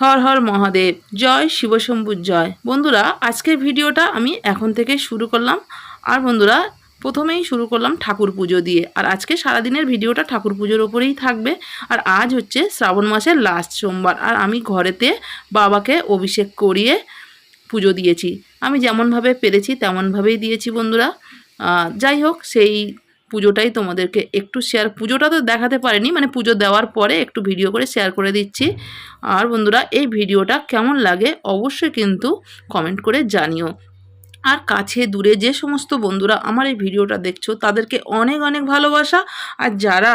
হর হর মহাদেব, জয় শিবশম্ভুর জয়। বন্ধুরা, আজকের ভিডিওটা আমি এখন থেকে শুরু করলাম। আর বন্ধুরা, প্রথমেই শুরু করলাম ঠাকুর পুজো দিয়ে। আর আজকে সারাদিনের ভিডিওটা ঠাকুর পুজোর ওপরেই থাকবে। আর আজ হচ্ছে শ্রাবণ মাসের লাস্ট সোমবার। আর আমি ঘরেতে বাবাকে অভিষেক করিয়ে পুজো দিয়েছি। আমি যেমনভাবে পেরেছি, তেমনভাবেই দিয়েছি বন্ধুরা। যাই হোক, সেই পুজোটাই তোমাদেরকে একটু শেয়ার পুজোটা তো দেখাতে পারিনি মানে পুজো দেওয়ার পরে একটু ভিডিও করে শেয়ার করে দিচ্ছি। আর বন্ধুরা, এই ভিডিওটা কেমন লাগে অবশ্যই কিন্তু কমেন্ট করে জানিও। আর কাছে দূরে যে সমস্ত বন্ধুরা আমার এই ভিডিওটা দেখছ, তাদেরকে অনেক অনেক ভালোবাসা। আর যারা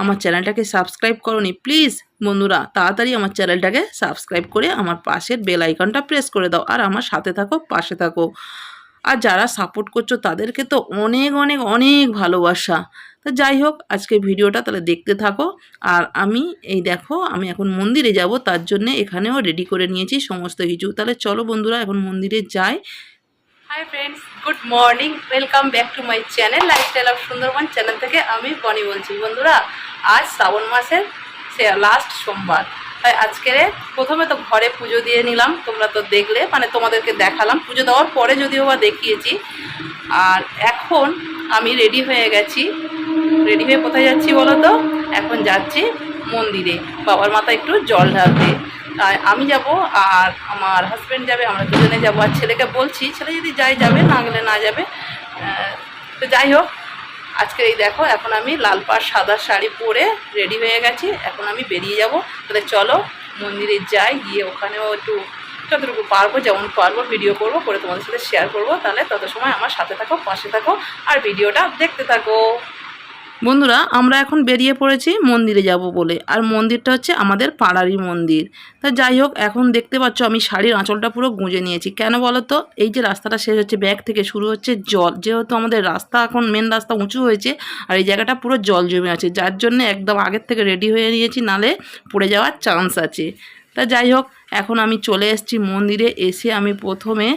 আমার চ্যানেলটাকে সাবস্ক্রাইব করনি প্লিজ বন্ধুরা, তাড়াতাড়ি আমার চ্যানেলটাকে সাবস্ক্রাইব করে আমার পাশের বেল আইকনটা প্রেস করে দাও। আর আমার সাথে থাকো, পাশে থাকো। আর যারা সাপোর্ট করছ তাদেরকে তো অনেক অনেক অনেক ভালোবাসা। তো যাই হোক, আজকে ভিডিওটা তাহলে দেখতে থাকো। আর আমি, এই দেখো, আমি এখন মন্দিরে যাব, তার জন্য এখানেও রেডি করে নিয়েছি সমস্ত কিছু। তাহলে চলো বন্ধুরা, এখন মন্দিরে যাই। Hi friends good morning welcome back to my channel lifestyle of Sundarban channel থেকে আমি বনি বলছি। বন্ধুরা, আজ শ্রাবণ মাসের লাস্ট সোমবার। তাই আজকের প্রথমে তো ঘরে পুজো দিয়ে নিলাম, তোমরা তো দেখলে মানে তোমাদেরকে দেখালাম। পুজো দেওয়ার পরে যদিও বা দেখিয়েছি। আর এখন আমি রেডি হয়ে গেছি। রেডি হয়ে কোথায় যাচ্ছি বলো তো? এখন যাচ্ছি মন্দিরে। বাবার মাথা একটু জল ঢালতে। তাই আমি যাব আর আমার হাজব্যান্ড যাবে, আমরা দুজনে যাব। আর ছেলেকে বলছি, ছেলে যদি যাই যাবে, না গেলে না যাবে তো যাই হোক আজকে এই দেখো, এখন আমি লাল পাড় সাদা শাড়ি পরে রেডি হয়ে গেছি, এখন আমি বেরিয়ে যাব। তাহলে চলো, মন্দিরে যাই, গিয়ে ওখানেও একটু যতটুকু পারব, যেমন পারব ভিডিও করব, করে তোমাদের সাথে শেয়ার করব। তাহলে তত সময় আমার সাথে থাকো, পাশে থাকো, আর ভিডিওটা দেখতে থাকো। বন্ধুরা, আমরা এখন বেরিয়ে পড়েছি মন্দিরে যাব বলে। আর মন্দিরটা হচ্ছে আমাদের পাড়ারই মন্দির। তা যাই হোক, এখন দেখতে পাচ্ছ আমি শাড়ির আঁচলটা পুরো গুঁজে নিয়েছি। কেন বলো তো এই যে রাস্তাটা শেষ হচ্ছে, ব্যাগ থেকে শুরু হচ্ছে জল। যেহেতু আমাদের রাস্তা এখন মেন রাস্তা উঁচু হয়েছে, আর এই জায়গাটা পুরো জল জমে আছে। যার জন্য একদম আগের থেকে রেডি হয়ে নিয়েছি, নালে পড়ে যাওয়ার চান্স আছে। তা যাই হোক এখন আমি চলে এসেছি মন্দিরে এসে আমি প্রথমে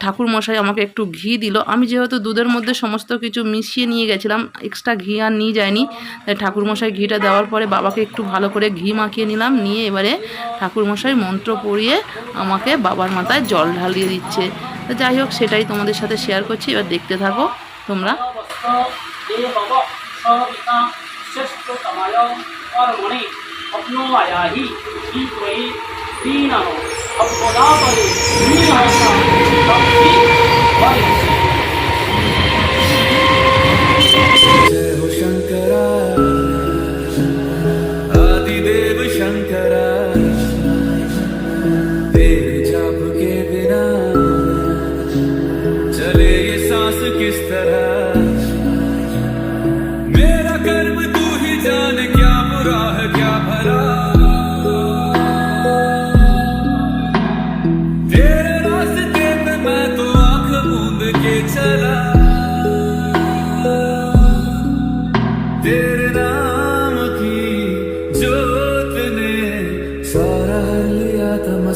ঠাকুর মশাই আমাকে একটু ঘি দিল আমি যেহেতু দুধের মধ্যে সমস্ত কিছু মিশিয়ে নিয়ে গেছিলাম এক্সট্রা ঘি আর নিয়ে যায়নি তাই ঠাকুর মশাই ঘিটা দেওয়ার পরে বাবাকে একটু ভালো করে ঘি মাখিয়ে নিলাম নিয়ে এবারে ঠাকুর মশাই মন্ত্র পড়িয়ে আমাকে বাবার মাথায় জল ঢালিয়ে দিচ্ছে তো যাই হোক সেটাই তোমাদের সাথে শেয়ার করছি এবার দেখতে থাকো তোমরা परमणि अपनों आया ही ठीक कोई सीना हो अब खुदा पर तब भी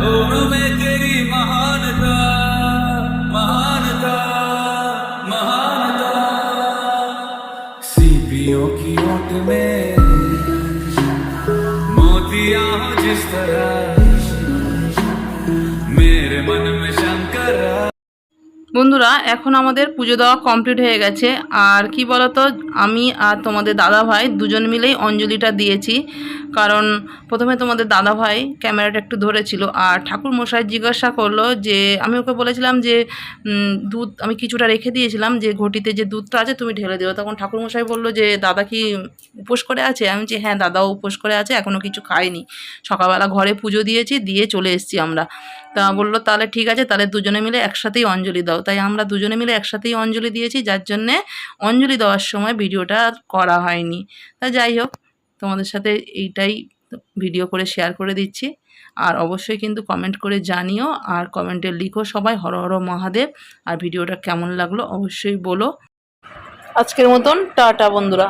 दोनों में तेरी महानता महानता महानता। सीपियों की ओट में मोतिया जिस तरह मेरे मन में বন্ধুরা, এখন আমাদের পুজো দেওয়া কমপ্লিট হয়ে গেছে। আর কি বলতো, আমি আর তোমাদের দাদা ভাই দুজন মিলেই অঞ্জলিটা দিয়েছি। কারণ প্রথমে তোমাদের দাদা ভাই ক্যামেরাটা একটু ধরেছিল, আর ঠাকুর মশাই জিজ্ঞাসা করল যে, আমি ওকে বলেছিলাম যে দুধ আমি কিছুটা রেখে দিয়েছিলাম, যে ঘটিতে যে দুধটা আছে তুমি ঢেলে দিও। তখন ঠাকুর মশাই বলল যে, দাদা কি উপোস করে আছে? আমি যে হ্যাঁ দাদাও উপোস করে আছে এখনও কিছু খায়নি। সকালবেলা ঘরে পুজো দিয়েছি, দিয়ে চলে এসেছি আমরা। তা বলল, তাহলে ঠিক আছে, তাহলে দুজনে মিলে একসাথেই অঞ্জলি দাও। তাই আমরা দুজনে মিলে একসাথেই অঞ্জলি দিয়েছি, যার জন্যে অঞ্জলি দেওয়ার সময় ভিডিওটা আর করা হয়নি। তা যাই হোক, তোমাদের সাথে এইটাই ভিডিও করে শেয়ার করে দিচ্ছি। আর অবশ্যই কিন্তু কমেন্ট করে জানিও, আর কমেন্টে লিখো সবাই, হর হর মহাদেব। আর ভিডিওটা কেমন লাগল অবশ্যই বলো। আজকের মতন, টাটা বন্ধুরা।